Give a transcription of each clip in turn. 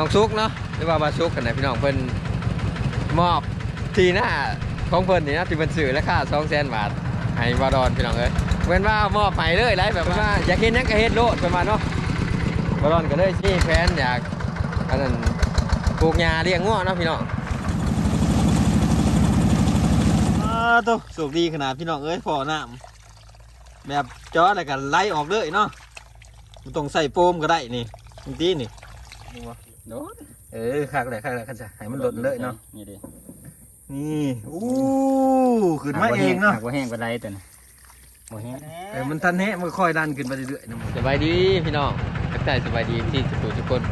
น้องซุกเนาะหรือว่าบาซุกกันนพี่น้องเพิ่นมอบทีหน้าของเพิ่นนี่นะที่เพิ่นซื้อราคา200,000บาทให้บาดอนพี่น้องเอ้ยเพิ่นว่ามอบให้เลยไรแบบว่าอยากเห็นหยังก็เฮ็ดโลดประมาณเนาะบาดอนก็เลยมีแผนอยากอันนั้นปลูกหญ้าเลี้ยงงัวเนาะพี่น้องอ่าตัวสูบดีขนาดพี่น้องเอ้ยพอน้ำแบบจออะไรกันไล่ออกเลยเนาะต้องใส่โฟมก็ได้นี่จริงๆนี่ โดนเออคักเลยคักเลยคักจะให้มันหล่นเลยเนาะนี่ดินี่อู้ขึ้นมาเองเนาะหกว่าแห้งกว่าไรตัวน่ะบ่แห้งเออมันทันแฮะมันค่อยดันขึ้นไปเรื่อยๆนะมันสบายดีพี่น้องทักทายสบายดีที่ทุกคนทุกคน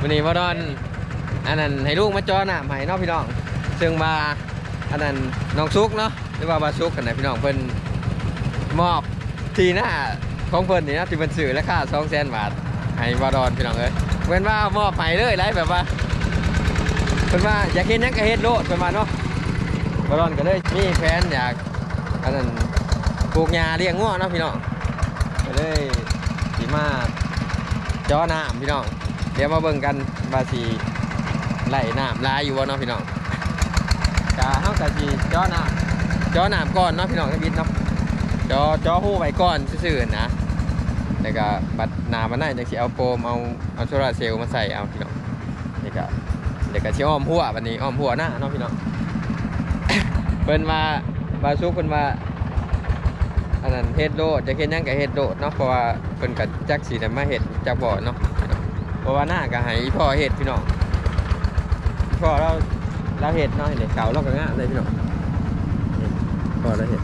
วันนี้บาดอนอันนั้นให้ลูกมาจอหน้าให้เนาะพี่น้องซึ่งมาอันนั้นน้องซุกเนาะหรือว่าบาซุกกันนะพี่น้องเพิ่นมอบทีหน้าของเพิ่นนี่นะที่เพิ่นซื้อราคา200,000บาทให้บาดอนพี่น้องเอ้ย เพิ่นว่ามอบให้เลยไรแบบว่าเพิ่นว่าอยากเห็นหยังก็เฮ็ดโลดประมาณเนาะบอนก็เลยมีแผนอยากอันนั้นปลูกหญ้าเลี้ยงงัวเนาะพี่น้องก็เลยสิมาจอน้ำพี่น้องเดี๋ยวมาเบิ่งกันว่าสิไหลน้ำลายอยู่บ่เนาะพี่น้องกะเฮากะสิจอน้ำจอน้ำก่อนเนาะพี่น้องให้บิดเนาะจอจอหู้ไว้ก่อนซื่อๆนะ แล้วก็บัดนามันน่าจังสิเอาโฟมเอาเอาโซลาเซลล์มาใส่เอาพี่น้องนี่ก็เดี๋ยวก็สิอ้อมหัวบัดนี้อ้อมหัวหน้าเนาะพี่น้องเพิ่นมาบาซุกเพิ่นมาอันนั้นเฮ็ดโดดจะเฮ็ดยังก็เฮ็ดโดดเนาะเพราะว่าเพิ่นก็จักสิได้มาเฮ็ดจักบ่อเนาะเพราะว่าหน้าก็ให้พ่อเฮ็ดพี่น้องอีพ่อเราเราเฮ็ดเนาะเด็กเก่าเราก็งามเลยพี่น้องพ่อเราเฮ็ด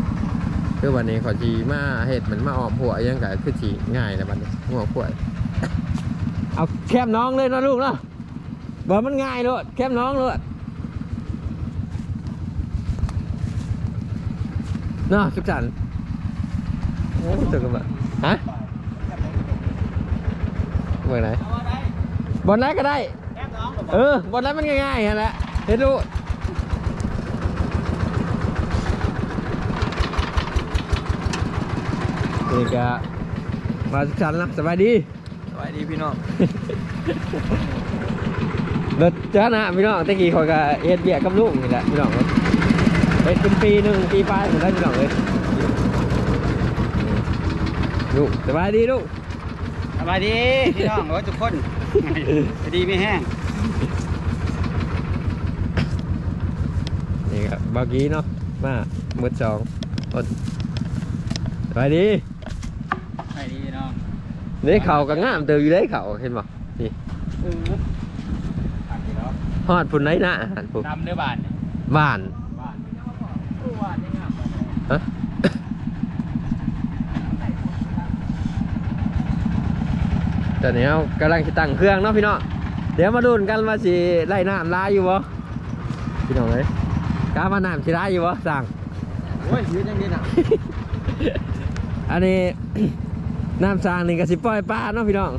คือวันนี้ขอจีมาเห็ดเหมือนมาออมหัวยังกะคือจีง่ายเลยวันนี้หัวขวดเอาแคมน้องเลยนะลูกเนาะบอกมันง่ายเลยแคมน้องเลยเนาะสุขสันต์โอ้ตึกกันบฮะเมื่อไหนบอลไหนก็ได้ เออบอลไหนมันง่ายๆฮะแหละเห็นดู นี่ก็มาสุขสันต์นะสบายดีสวัสดีพี่น้องรถจ้านะพี่น้องตะกี้เขาก็เอ็ดเบียกกับลูกนี่แหละพี่น้องเอ้ยเอ็ดเป็นปีหนึ่งปีปลายหมดแล้วพี่น้องเลยลูกสบายดีลูกสบายดีพี่น้องโอ้ยทุกคนสดีไม่แห้งนี่ครับเมื่อกี้เนาะมามืดสองอดสบายดี สบายดีพี่น้อง นี่เขาก็งามเติมอยู่ได้เขาเห็นบ่นี่เออผักดีเนาะฮอดพุ่นไหนนะอาหารพุ่นดำเนื้อบานเนี่ยบ้านบานอู้บานยังงามบานเนี่ยฮะตอนนี้เรากำลังจะตั้งเครื่องเนาะพี่น้องเดี๋ยวมาดูกันว่าสิไล่น้ำลายอยู่บ่พี่น้องเอ้ยกล้ามาน้ำสิได้อยู่บ่สั่งโอ้ยยืนยังดีนะอันนี้ น้ำสร้างนี่กะสิปล่อยปลาเนาะพี่น้อง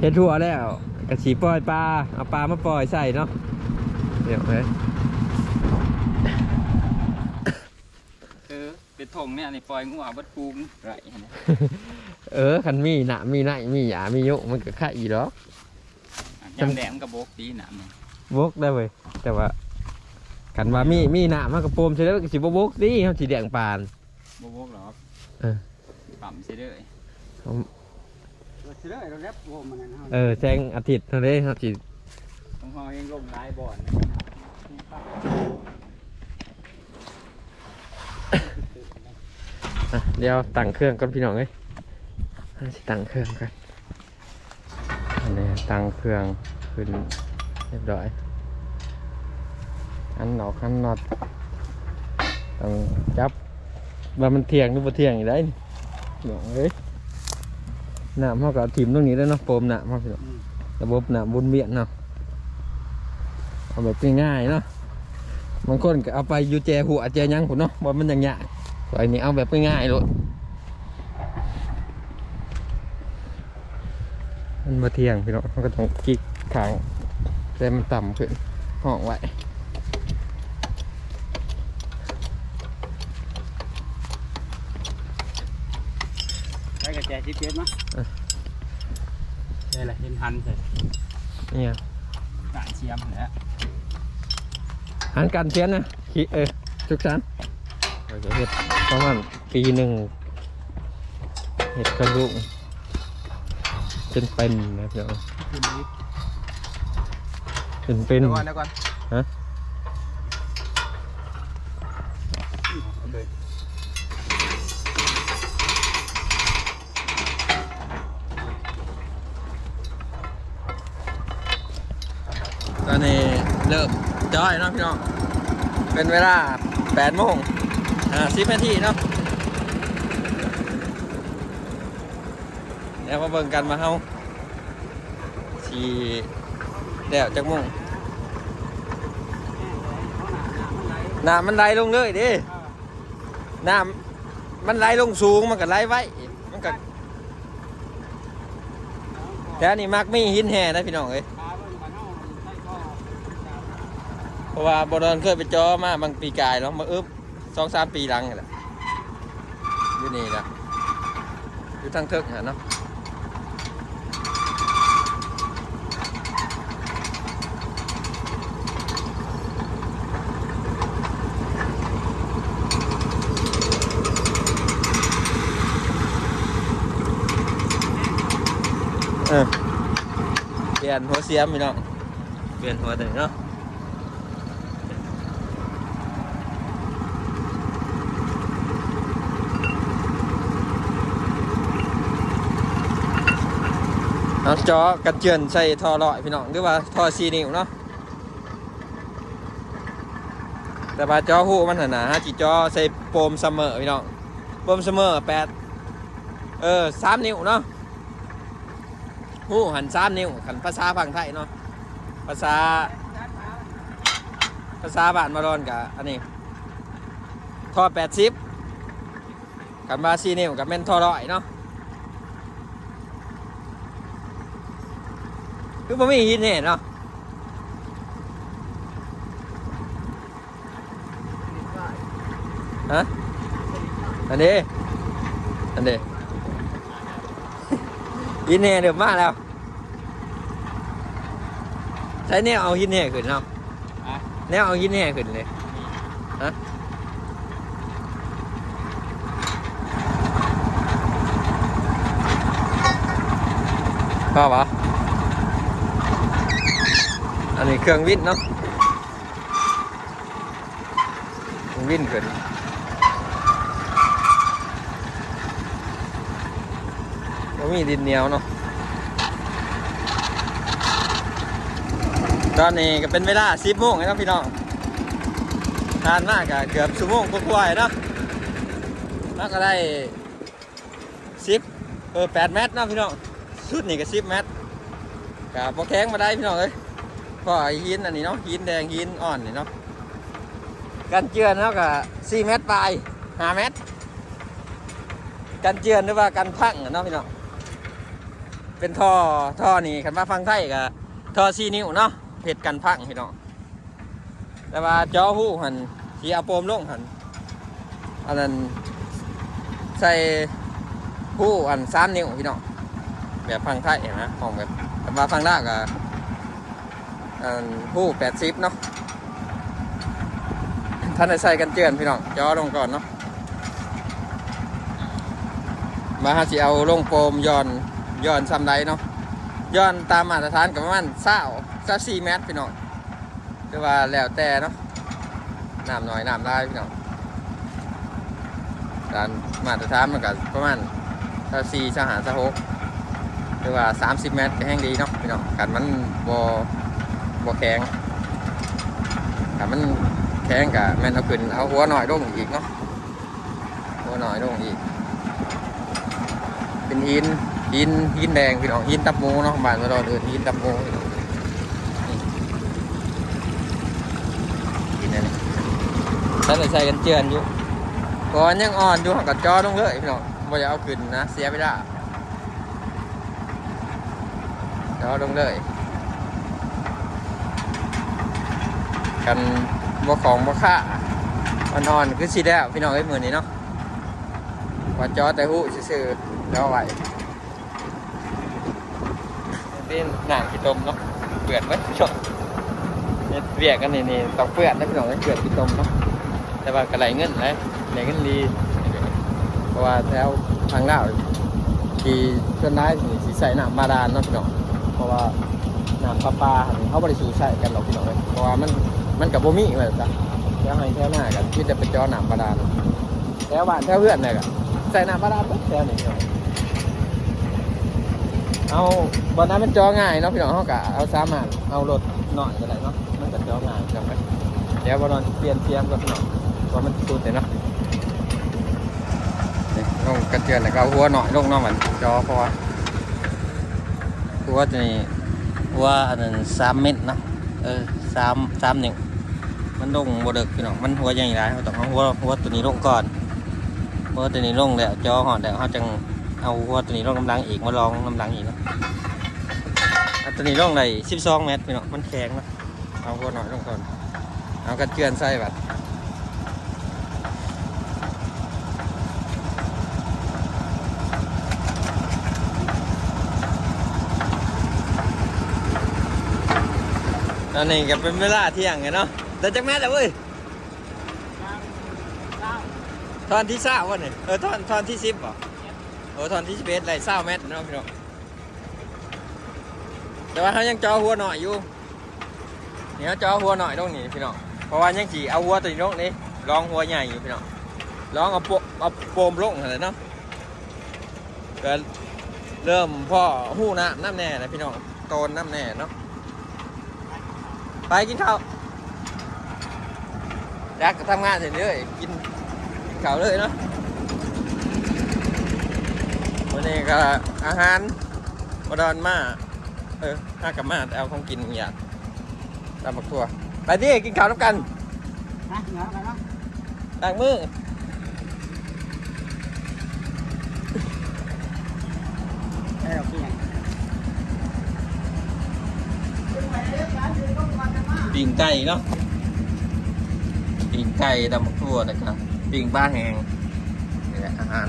เห็ดถั่วแล้วกะสิปล่อยปลาเอาปลามาปล่อยใส่เนาะเดี๋ยวเฮ้ยเออเป็นถงเนี่ยนี่ปล่อยงูอะบัดปูมไรเนี่ยเออคันมีหนะมีไหนมีหยามียุมันก็ค่าอีหรอกยำแดงกับโบกตีหนามเนี่ยบกได้เว้ยแต่ว่าคันว่ามีมีหนะมันก็โปมใช่แล้วก็สิบ่บกสิเฮาสิเลี้ยงปลานโบโบกหรอกเออ ปั๊มเสียเลยเสือเราแรปโฟมมันนะเออแซงอาทิตย์เท่านี้เฮาสิต้องหอเองลงลายบ่อนอะเดี๋ยวตั้งเครื่องก่อนพี่น้องเอ้ยอะสิตั้งเครื่องกันอันนี้ตั้งเครื่องขึ้นเรียบร้อย อันหนอกอันน็อตต้องจับว่ามันเทียงหรือบ่เทียงอยู่ได้นี่ หนองเอ้ยน้ำเขาก็เอาถิ่มตรงนี้ได้วเนาะโฟมน้ำเขาพี่น้องระบบน้ำวนเวียนเนาะเอาแบบง่ายๆเนาะบางคนก็เอาไปอยู่แจหัวแจหยังผมเนาะว่ามันอย่างเงี้ยส่วนอันนี้เอาแบบง่ายๆเลยมันมาเทียงพี่น้องมันก็ต้องกิ๊กขางแต่มันต่ำขึ้นห้องไว้ ใช้กระแจชิปเจ็ดมั้ยนี่แหละเห็นหันใส่เนี่ยกะเชียมแหล้วหันกันเทียนนะขี้เออทุกชั้นเราจะเห็ดประมาณปีหนึ่งเห็ดกระดูกจนเป็นนะเดี๋ยวขึ้นนิดจนเป็นเดี๋ยวก่อนเดี๋ยวก่อนฮะ ตอนนี้ เริ่มจ้อยเนาะพี่น้อง เป็นเวลา8โมงอ่า10นาทีเนาะเดี๋ยวมาเบิ่งกันมาเฮาสีเดี๋ยวจักโมงน้ำมันไหลลงเลยดิน้ำมันไหลลงสูงมันก็ไหลไว้ มันก็แต่นี้มักมีหินแห่นะพี่น้องเอ้ย เพ ราะว่าบอลเคยไปจอมาบางปีกายแล้วมาอึบสองสามปีหลังนี่แหละอยู่นี่นะอยู่ทางเทิกนะเนาะเออเปลี่ยนหัวเสียมพี่น้องเปลี่ยนหัวตัวนี้เนาะ เอาจอกระเจือนใส่ทอลอยพี่น้องหรือว่าทอซีนิวเนาะแต่ว่าจอหูมันหนาฮะจีจอใส่โปมเสมอพี่น้องโปมเสมอแปดเออสามนิ้วเนาะหูหันสามนิ้วขันภาษาฝั่งไทยเนาะภาษา ภาษาบ้านมาดอนกับอันนี้ท่อแปดสิบกันบาซีนิ้วกับแม่นทอร้อยเนาะ คือบ่มีหินเนี่ยเนาะฮะอันนี้อันนี้หินเนี่ยเดือบมาแล้วใช้แนวเอาหินเนี่ยขึ้นเนาะอะแนวเอาหินเนี่ยขึ้นเลยฮะพ่อปะอั นนี้เครื่องวินเนาะเครื่องวินขึ้นก็มีดินเหนียวเนาะตอนนี้ก็เป็นเวลา10โมงแล้วพี่น้องทานมากอะเกือบชั่วโมงกว่าๆเนาะแล้วก็ได้10เออ8เมตรเนาะพี่น้องชุดนี้ก็10เมตรกับโปแข็งมาได้พี่น้องเอ้ย ก็ไอหินอันนี้เนาะหินแดงหินอ่อนนี่เนาะกันเจือนเนาะกับสี่เมตรปลายห้าเมตร กันเจือนหรือว่ากันพังเนาะพี่น้องเป็นท่อท่อนี่คันว่าฟังไทยกับท่อสี่นิ้วเนาะเผ็ดกันพังพี่น้องแต่ว่าจอหูหันที่เอาโปมลงหันอันนั้นใส่หูอันสามนิ้วพี่น้องแบบฟังไทยนไหมของแบบคันว่าฟังลาวกับ อันผู้แปดสิบเนาะท่านได้ใส่กันเจือนพี่น้องย่อลงก่อนเนาะมาหาสิเอาลงโฟมย้อนย้อนซ้ำไดเนาะย้อนตามมาตรฐานกับประมาณเศร้าเศร้าสี่เมตรพี่น้องหรือว่าแล้วแต่เนาะน้ำหน่อยน้ำลายพี่น้องการมาตรฐานมันก็ประมาณเศร้าสี่เศร้าหาเศร้าหกหรือว่าสามสิบเมตรแห้งดีเนาะพี่น้องกันมันบ่ บ่แข็งถ้ามันแข็งกะแม่นเอาขึ้นเอาหัวหน่อยลงอีกเนาะหัวหน่อยลงอีก เป็นหินหินหินแดงพี่น้องหินตับหมูเนาะบ้านเราเดินหินตับหมูพี่น้องนี่านใส่กันเจือนอยู่ก่อนยังอ่อนอยู่หักกับจอลงเลยพี่น้องบ่อย่าเอาขึ้นนะเสียไปได้จอลงเลย กันบ่ของบ่ค่าอ่อนๆคือสิแล้วพี่น้องเอ้มือนี้เนาะว่าจอแต่หูซื่อๆแล้วเอาไว้เป็นหนังขี้ต้มเนาะเปื่อนไว้ชมเนี่ยเรียกกันนี่นี่ต้องเปื่อนนะพี่น้องเปื่อนกินนมเนาะแต่ว่ากระไรเงินเลยไหนเงินดีเพราะว่าแถวทางลาวที่เพื่อนได้นี่สิใส่น้ำบาดาลเนาะพี่น้องเพราะว่า น้ำประปาหั่นเขาบริสูใส่กันหรอกพี่น้องเลยเพราะว่ามันมันกับโบมี่แบบจ้ะแถวให้แถวหน้ากันที่จะไปเจอน้ำบาดาลแถวบ้านแถวเพื่อนเนี่ยก็ใส่น้ำบาดาลปุ๊บแถวนี้เอาบอลนั้นมันจอง่ายเนาะพี่น้องเขากะเอาสามารถเอารถหน่อยก็ได้เนาะมันจะจอง่ายจังไหมเดี๋ยวบอลนเปลี่ยนเทียมกับพี่น้องเพราะมันสุดเลยเนาะนี่ลงกระเจือนแล้วก็เอาหัวหน่อยลงเนาะมันจอเพราะหัวจะนี่ หัวอันนั้นสามเม็ดนะเออสามสามหนึ่งมันลงบเดึกพี่น้องมันหัวใหญ่หลายเขาต้องเอาหัวหัวตัวนี้ลงก่อนหัวตัวนี้ลงแล้วจอหอดแล้วเขาจึงเอาหัวตัวนี้ลงน้ำลังอีกมาลองน้ำลังอีกนะอันตัวนี้ลงได้12เมตรพี่น้องมันแข็งนะเอาหัวหน่อยลงก่อนเอากระเจือนใส่บัด อันนี้ก็เป็นเวลาเที่ยงไงเนาะแต่จักแม่แล้วเว้ยทอนที่เศร้าวะเนี่ยเออทอนทอนที่สิบป่ะโอ้ตอนที่สิบเอ็ดไรเศร้าแมตรเนาะพี่น้องแต่ว่าเขายังจอหัวหน่อยอยู่เนี่เขาจอหัวหน่อยตรงนี้พี่น้องเพราะว่ายังจีเอาหัวตัวนี้ลงนี่ลองหัวใหญ่อยู่พี่น้องลองเอาโปเอาโปมลงอะไรเนาะก็เริ่มพ่อหู้น้ำน้ำแน่นะพี่น้องโตนน้ำแน่เนาะ ไปกินข้าวอยากทำงานเสร็จเลยกินกินข้าวเลยเนาะวันนี้ก็อาหารบดอนมาเออห้ากับมาแต่เอาของกินอย่างอย่างตามบักทั่วไปดิกินข้าวน้ำกันนะเหงากันเนาะล้างมือเออโอเปิ่งไก่เนาะปิ่งไก่ตามบักทั่วนะครับปิ่งปลาแหงนี่แหละอาหาร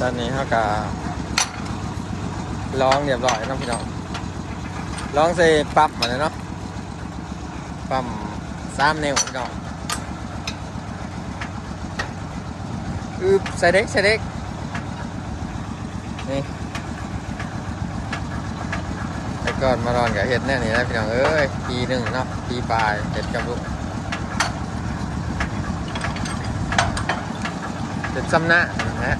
ตอนนี้เขาก็ลองเรียบร้อยเนาะพี่น้องลองเซปั๊บมาเลยเนาะปั๊มสามนิ้วพี่น้องอือใส่เด็กใส่เด็กนี่แต่ ก่อนมานอนกับเห็ดแน่นี่นะพี่น้องเอ้ยปีหนึ่งเนาะปีปลายเห็ดกับลูกเห็ดซ้ำหน้านะฮะ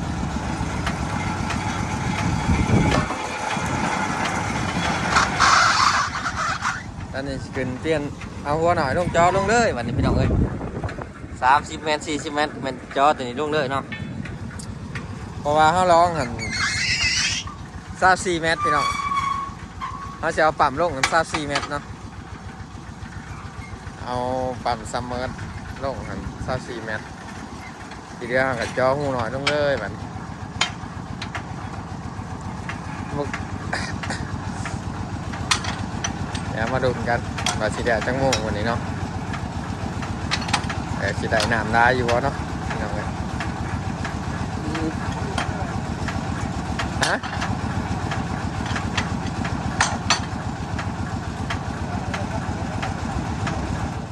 ตอนนี้สิขึ้นเปลี่ยนเอาหัวหน่อยลงจอลงเลยวันนี้พี่น้องเอ้ยสามสิบเมตรสี่สิบเมตรมันจอตัวนี้ลงเลยเนาะเพราะว่าเขาร้องหันสามสี่เมตรพี่น้อง เขาจะเอาปั๊มลงกันสามสี่เมตรเนาะเอาปั๊มซัมเมอร์ลงหันสามสี่เมตรทีเดียวกับจอหูหน่อยลงเลยมันเดี๋ยวมาดูกันว่าสีแดงจังโมงวันนี้เนาะแต่สีแดงน้ำได้อยู่วะเนาะพี่น้องเอ้ยฮะ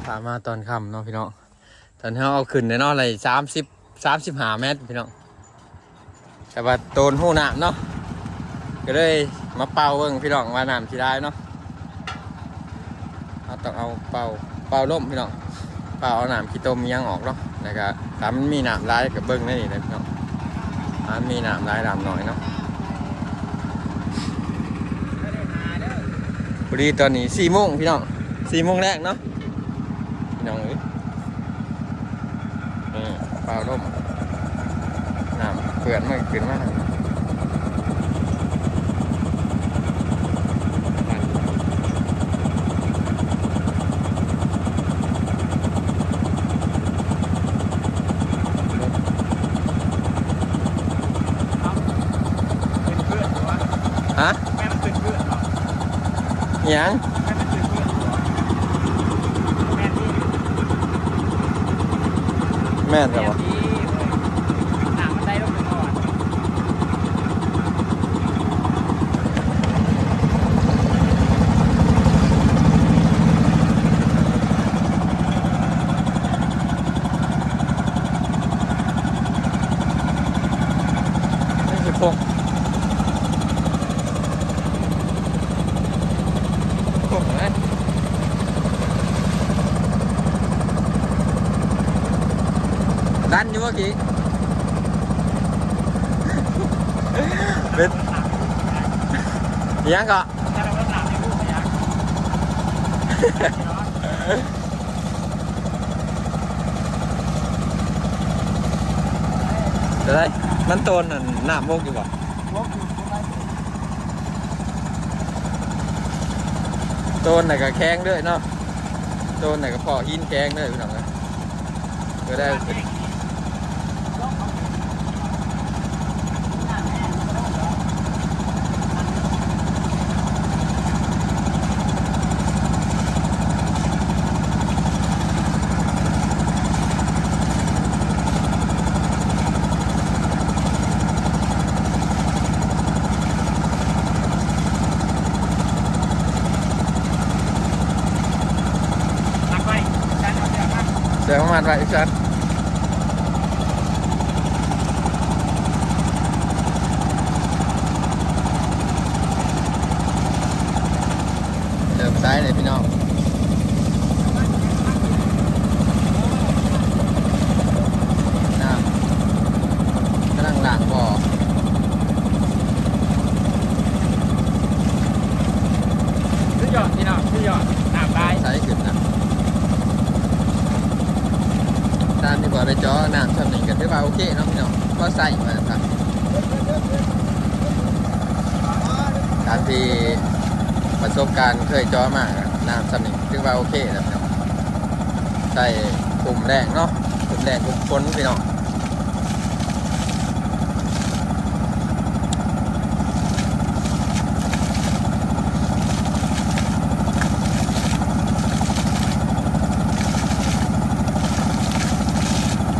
ถามาตอนค่ำเนาะพี่น้องตอนที่เราเอาขึ้นในเนาะอะไรสามสิบสามสิบห้าเมตรพี่น้องแต่ว่าโตนหูน้ำเนาะก็เลยมาเป่าเบิ่งพี่น้องว่าน้ำที่ได้เนาะเราต้องเอาเป่าเป่าล่มพี่น้องเป่าเอาหนามขี้ต้มยังออกเนาะนะครับถ้ามันมีหนามร้ายกับเบิ้งได้นี่นะพี่น้องถ้ามันมีหนามร้ายนามหน่อยเนาะพอดีตอนนี้สี่โมงพี่น้องสี่โมงแรกเนาะ พี่น้องเอ้ยนี่เป่าล่มหนามเปื่อนมากขึ้นมากฮะแม่มันเป็นเพื่อนเหรอหยัง แม่มันเป็นเพื่อนเหรอแม่ที่ แม่น แม่ แต่ว่า ที่หนามันได้ลงไปก่อน คงคงเลยดันอยู่เมื่อกี้ เป็น ยังก็เราไม่หลับในรูปพยักจะได้มันโตนน่ะหน้าโมกอยู่บ่ตรงไหนโตนน่ะก็แข้งด้วยเนาะโตนน่ะก็พอหินแข้งด้วยพี่น้องเอ้ยก็ได้เป็น หลักไปด้านเอาเดี๋ยวมา เสียประมาณไรอีกสันเดิมซ้ายเลยพี่น้องน้ำกำลังหลังบ่อ ขึ้นยอดพี่น้องขึ้นยอดหน้าตาย ซ้ายขึ้นนะตามที่บอกได้จ้อน้ำชำนิกันถือว่าโอเคเนาะพี่น้องก็ใส่มาครับการที่ประสบการณ์เคย จ้อมากอะน้ำชำนิถือว่าโอเคแล้วพี่น้องใส่กลุ่มแรกเนาะกลุ่มแรกกลุ่มคนพี่น้อง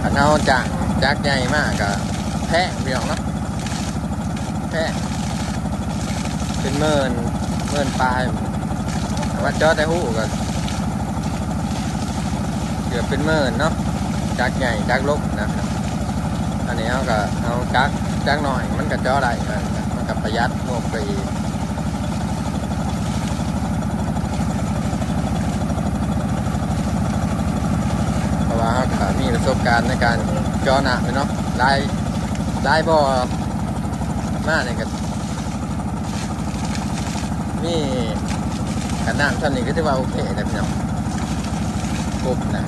อันเอาจากจากใหญ่มากกับแพะพี่น้องเนาะแพะเป็นเมินเมินปลายแต่ ว่าจ้อแต่หูก็เกือบเป็นเมินเนาะจากใหญ่จากลบนะครับอันนี้เอาก็เอาจากจากหน่อยมันก็จ้อได้มันก็ประหยัดงบไปอีกเพราะว่าเขาก็มีประสบการณ์ในการจอหนักเนาะได้ได้บ่มากเนี่ยก็มี กันน้ำท่านี้ก็จะว่าโอเคนะพี่น้องกบนะ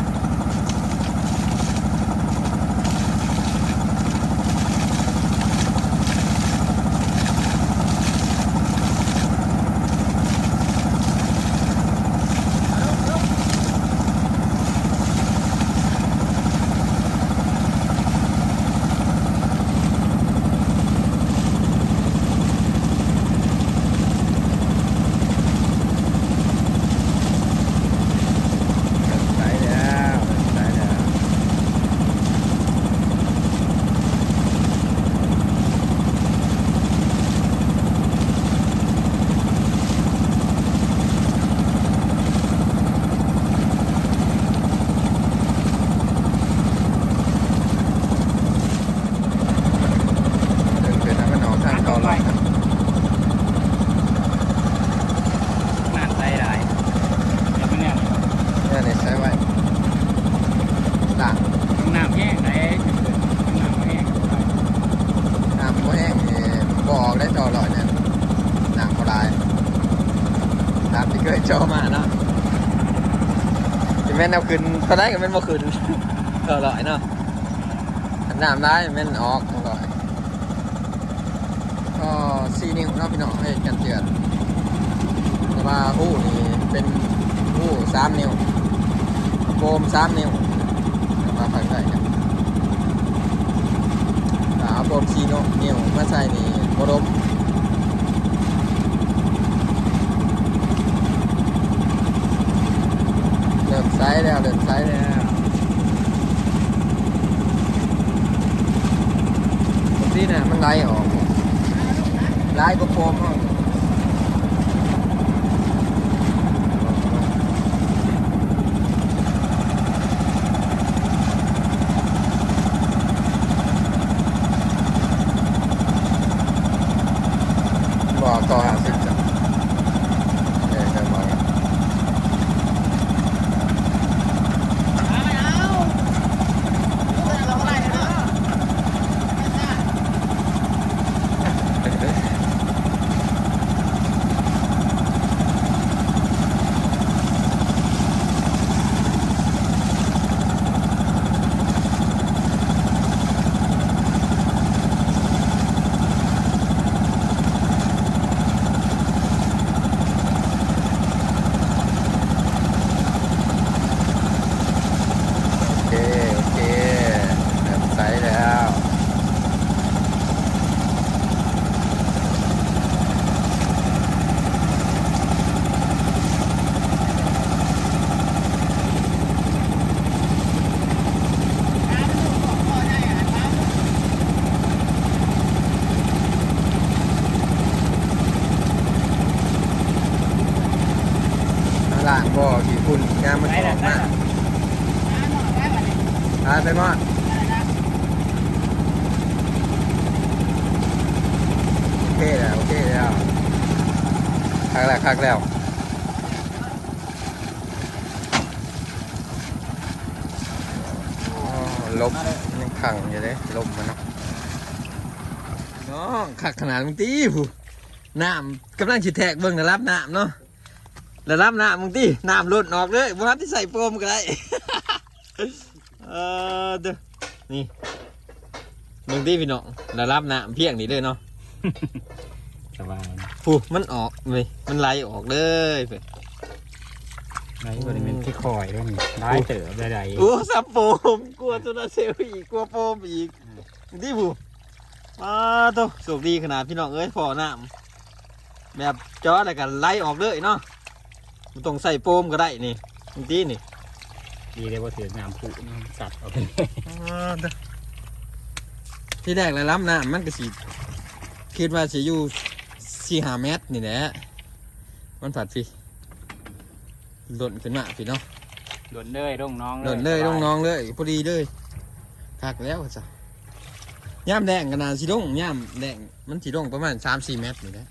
ใช่แล้วใช่แล้วเดินเป็นน้ำมันออกทางต่อหลอดครับ หน้าตายได้เดี๋ยวมันเนี่ย เนี่ยเนี่ยใช้ไว้ต่าง ต้องน้ำแห้งไหนต้องน้ำแห้ง น้ำก็แห้งนี่บ่ออกได้ต่อหลอดเนี่ยหนังเขาลายน้ำที่เคยโจอมาเนาะจะ แนเอาขึ้นเขาได้กับแม่นบ่ขึ้นต่อหลอดเนาะน้ำได้แม่นออกลอดก็สี่นิ้วเนาะพี่น้องให้กันเตือนแต่ว่าหู้นี่เป็นหู้สามนิ้วโฟมสามนิ้วมาค่อยๆกันถ้าเอาโฟมสี่นิ้วมาใส่นี่บรมเริ่ มไซส์แล้วเริ่มไซส์แล้วปกติน่ะมันไหลออกไหลก็โฟมอ อกงามมันออกมาพาไปมอดโอเคแล้ว โอเคแล้วคักแล้วคักแล้วลมยังขังอยู่เลยลมมันเนาะน้องขักขนาดมึงตีผู้น้ำกำลังฉิแทกเบิ่งระดับน้ำเนาะ ระดับน้ำมึงตีน้ำหลุดออกเลยบ่ทันที่ใส่โฟมก็ได้ เออเด้อนี่มึงตีพี่น้องระดับน้ำเพียงนี้เลยเนาะสบายผู้มันออกเลยมันไหลออกเลยเพิ่นในบริเวณที่คอยด้วยนี่ได้เต๋อได้ใดโอ้สับโฟมกลัวตัวนาเซลอีกกลัวโฟมอีกมึงตีผู้อ้าตัวโชคดีขนาดพี่น้องเอ้ยพอน้ำแบบจออะไรกันไหลออกเลยเนาะ มันต้องใส่โฟมก็ได้นี่มึงตีนี่ดีเลยว่าถือน้ำผุนี่สัตว์เอาไปที่แรกเลยล้ำน้ำมันก็สิคิดว่าสิอยู่สี่ห้าเมตรนี่แหละมันผัดพี่หล่นขึ้นมาพี่เนาะหล่นเลยร่องน้องหล่นเลยลงน้องเลยพอดีเลยคักแล้วจ้ะย่ามแดงกันนานสิลงย่ามแดงมันสิลงประมาณสามสี่เมตรนี่แหละ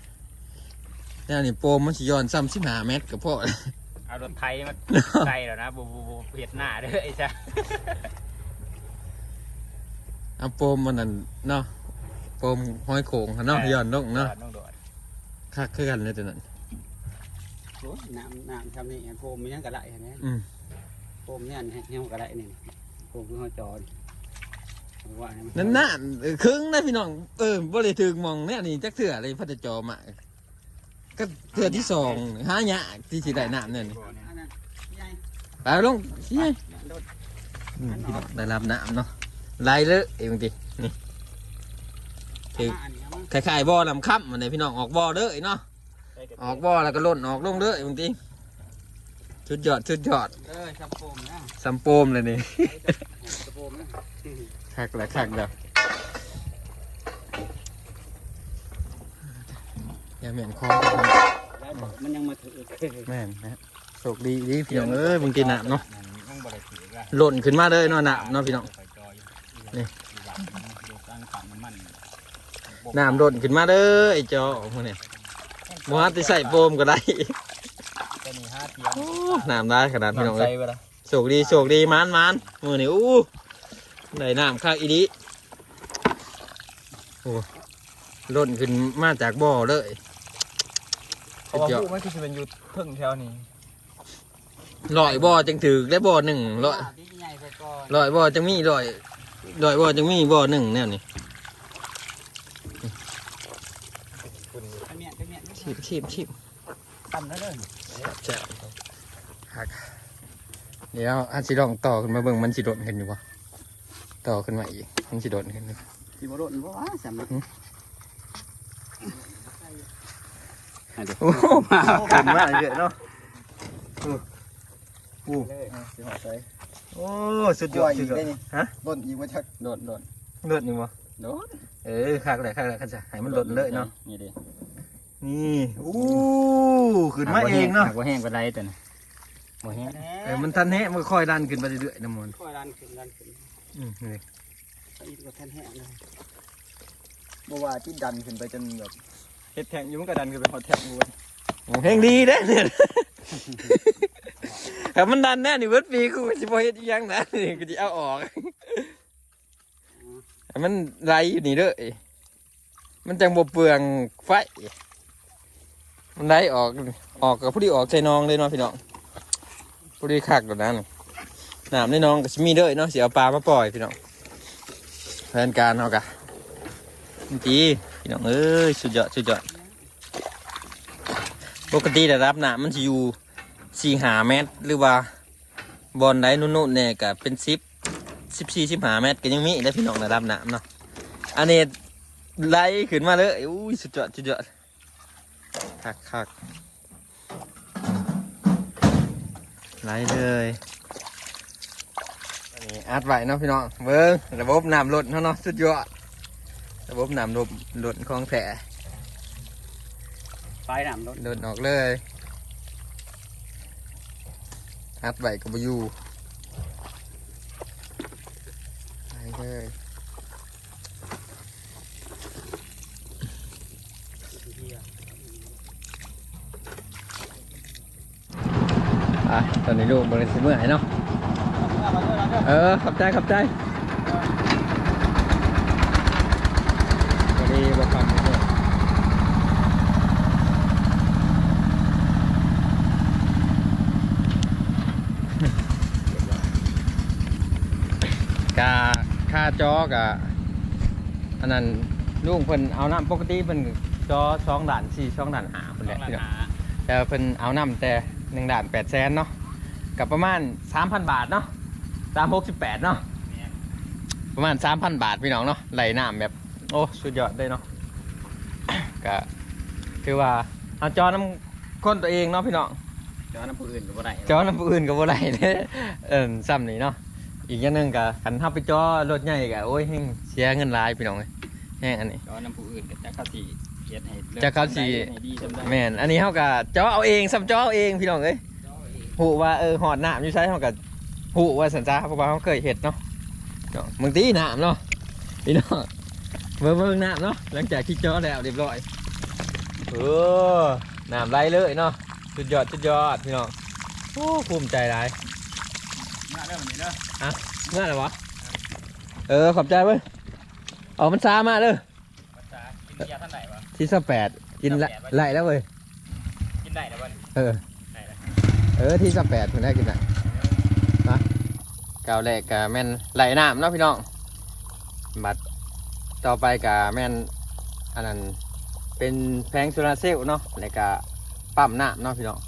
แต่อันนี่โปมมันสิย้อนซ้ำสิบห้าเมตรก็พอเอารถไทยมาใส่แล้วนะบูบูบูเพียดหน้าเด้อไอ้จ้ะเอาโปมมันนั่นเนาะโปมห้อยโขงเนาะย้อนลงเนาะต้องโดดคักคือกันเลยตัวนั้น โอ้ยน้ำน้ำทำนี่โฟมมันยังกระไรเห็นไหมอืม โฟมเนี่ยให้ให้มันกระไรนี่โฟมคือเขาจอดว่าให้มันั่นน่ะเออครึ่งนะพี่น้องเออบ่ได้ถึงมองเนี่ยนี่จักเถื่ออะไรพัดจอมา ก็เถื่อที่สองหายากที่สิได้น้ำเนี่ยนี่อันนั้นใหญ่ไปลงสิไงโดดอืมพี่น้องได้รับน้ำเนาะไล่เลยเองทีนี่คืออันนี้มันคล้ายๆบ่อลำค่ำมันเลยพี่น้องออกบ่อเด้อเนาะออกบ่อแล้วก็ล่นออกลงเด้อเองทีชุดยอดชุดยอดเออชับโฟมนะซัมโปมเลยนี่ชับโฟมนะคักแล้วคักแล้ว อย่าเหม็นคอแล้วมันยังมาถือแม่นนะโชคดีดีพี่น้องเอ้ยมึงกินน้ำเนาะต้องบริสุทธิ์ว่าหล่นขึ้นมาเลยเนาะน้ำเนาะพี่น้องนี่ตั้งขันน้ำมันน้ำหล่นขึ้นมาเด้อไอ้จอพวกนี้บ่ฮัดที่ใส่โฟมก็ได้จะมีห้าเทียมโอ้น้ำได้ขนาดพี่น้องใส่เอ้ยไปละโชคดีโชคดีมานมานมือนี่อู้ได้น้ำข้างอีดีโอ้หล่นขึ้นมาจากบ่อเลย เพราะว่าผู้มันคือสิเป็นอยู่เพิ่งแถวนี้ลอยบ่อจังถือได้บ่อหนึ่งลอยที่ใหญ่ไปก่อนลอยบ่อจังมีลอยลอยบ่อจังมีบ่อหนึ่งแนวนี้ขมิ้นขมิ้นชิบชิบชิบตั้มแล้วเลยแซ่บหักเดี๋ยวอันสิลองต่อขึ้นมาเบิ่งมันสิโดดขึ้นอยู่บ่ต่อขึ้นมาอีกมันสิโดดขึ้นอยู่ที่บรดเพราะว่าสำหรับ โอ้โหมาขึ้นมาเยอะเนาะโอ้โหสิหัวใจโอ้สุดยอดสุดยอดฮะบนอีกว่าชักโดดโดดเลือดนี่บ่โดดเออคักเลยคักเลยคักจะให้มันหล่นเลยเนาะนี่ดินี่อู้ขึ้นมาเองเนาะหักว่าแห้งไปไรแต่นะบ่แห้งเออมันทันแฮะมันค่อยดันขึ้นไปเรื่อยๆน้ำมันค่อยดันขึ้นดันขึ้นอืมนี่อีกกว่าแท่นแห้งเลยเมื่อวานที่ดันขึ้นไปจนแบบ เฮ็ดแทงอยู่มันก็ดันขึ้นไปหอดแทงกูโอ้เพลงดีเด้เนี่ยแต่มันดันแน่นี่เวิร์ดปีกูสิบ่เฮ็ดอีหยังนะนี่กูสิเอาออกมันไหลอยู่นี่เด้อมันจังบ่เปลืองไฟ มันไหลออกออกกับผู้ที่ออกใส่น้องเลยเนาะพี่น้องผู้ที่คักกว่านั้นน้ำในน้องก็สิมีเด้อเนาะเสิเอาปลามาปล่อยพี่น้องแผนการเฮากะจี พี่น้องเอ้ยสุดยอดสุดยอดปกติระดับน้ำมันจะอยู่สี่หาเมตร หรือว่าบอลไดนุ่นๆเนี่ยก็เป็นสิบสิบสี่สิบหาเมตรก็ยังมีแล้วพี่น้องระดับน้ำเนาะอันนี้ไล่ขึ้นมาเลยอุ้ยสุดยอดสุดยอดคักคักไล่เลยอันนี้อัดไว้เนาะพี่น้องเบิ้งระบบน้ำลดเนาะเนาะสุดยอด ระบบน้ำลดลดของแท้ไฟน้ำโดดโดดออกเลยทอัดไว้กับบอยูไปเลยอะตอนนี้ลูกบริสุทธิ์เมื่อยเนาะ เออขับใจขับใจพอดีบอกคำนี้เนี่ย กาค่าจอกะอันนั้นลุงเพิ่นเอาน้ำปกติเพิ่นจอสองด่านสี่สองด่านหาเพิ่นแหละพี่น้องแต่เพิ่นเอานำแต่หนึ่งด่านแปดแสนเนาะกับประมาณสามพันบาทเนาะสามหกสิบแปดเนาะประมาณสามพันบาทพี่น้องเนาะไหลน้ำแบบ โอ้สุดยอดเลยเนาะก็คือว่าเอาจอน้ำคนตัวเองเนาะพี่น้องจอน้ำผู้อื่นก็บ่ได้จอน้ำผู้อื่นก็บ่ได้เลยเออซ้ำนี่เนาะ อีกอย่างหนึงก็คันทับไปจอรถใหญ่ก็โอ้ยแห้งเสียเงินหลายพี่น้องเลยแห้งอันนี้จอน้ำผู้อื่นก็จะเข้าสีเฮ็ดให้ลิจะเข้าสิ ให้ดีจำได้แม่นอันนี้เฮาก็จอเอาเองซ้ำจอเอาเองพี่น้องเอ้ยหูว่าเออหอดน้ำอยู่ใช้เฮาก็หูว่าสันจ้าเพราะว่าเฮาเคยเห็ดเนาะเนาะมึงตีน้ำเนาะพี่น้องเบิ่งเบิ่งน้ำเนาะหลังจากที่จอแล้วเรียบร้อยเออน้ำไหลเลยเนาะสุดยอดสุดยอดพี่น้องโอ้ภูมิใจหลายมาเด้อวันนี้เด้อเงื่อนอะไรวะเออขอบใจเว้ยเอามันซามาเด้อภาษากินเบียร์ท่านไหนวะ ที่สแปดกินละไหลแล้วเว้ยกินได้แล้วบ่นี่เออ ได้แล้วเออที่สแปดคุณได้กินอะนะกาวแรกกะแม่นไหลน้ำเนาะพี่น้องบัดต่อไปกะแม่นอันนั้นเป็นแพงโซลาร์เซลล์เนาะแล้วก็ปั๊มน้ำเนาะพี่น้อง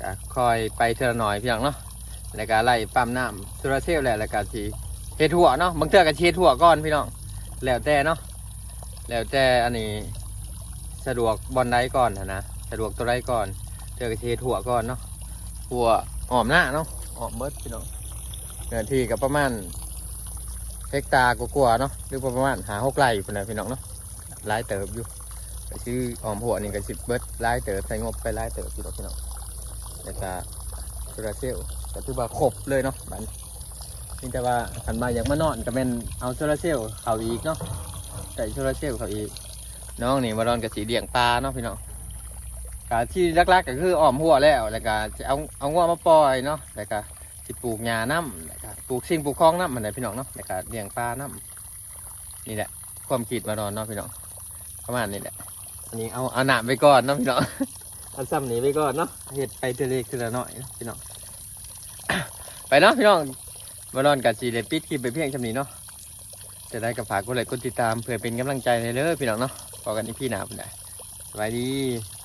ก็คอยไปเทอละหน่อยพี่น้องเนาะ แล้วก็ไล่ปั๊มน้ำโซลาร์เซลล์แหละแล้วก็ทีเฮ็ดหัวเนาะบางเทื่อก็เฮ็ดหัวก่อนพี่น้องแล้วแต่เนาะแล้วแต่อันนี้สะดวกบอลใดก่อนนะสะดวกตัวใดก่อนเทื่อก็เฮ็ดหัวก่อนเนาะหัวหอมหน้าเนาะหอมเบิดพี่น้องเนื้อที่ก็ประมาณเฮกตาร์กว่าๆเนาะหรือประมาณหาหกไร่พุ่นนะพี่น้องเนาะหลายเติบอยู่ไปซื้อหอมหัวนี่ก็สิบเบิดหลายเติบใส่งบไปหลายเติบพี่น้องพี่น้องแล้วก็โซลาร์เซลล์ ก็ถือว่าครบเลยเนาะบัดนนี่แต่ว่าขันมาอยากมานอนก็เป็นเอาโซลาเซลล์เขาอีกเนาะใส่โซลาเซลล์เขาอีก น้องนี่มานอนกับสีเลี้ยงปลาเนาะพี่น้องก็ที่ลักๆก็คืออ้อมหัวแล้วแล้วก็จะเอาเอางัวมาปล่อยเนาะแล้วก็สิปลูกหญ้าน้ำแล้วก็ปลูกสิ่งปลูกคลองน้ำมันได้พี่น้องเนาะแล้วก็เลี้ยงปลาน้ำนี่แหละความคิดมานอนเนาะพี่น้องประมาณนี้แหละอันนี้เอาเอาหนามไปก่อนเนาะพี่น้องเอาซ้ำนี้ไปก่อนเนาะเห็ดไปเทเล็กทีละหน่อยพี่น้อง ไปเนาะพี่น้องมานอนกับสีเลปิดคลิปไปเพียงชำนี้เนาะจะได้กับฝากกดไลค์กดติดตามเพื่อเป็นกำลังใจในเด้อพี่น้องเนาะพอกันที่พี่หนาพุ่นได้สวัสดี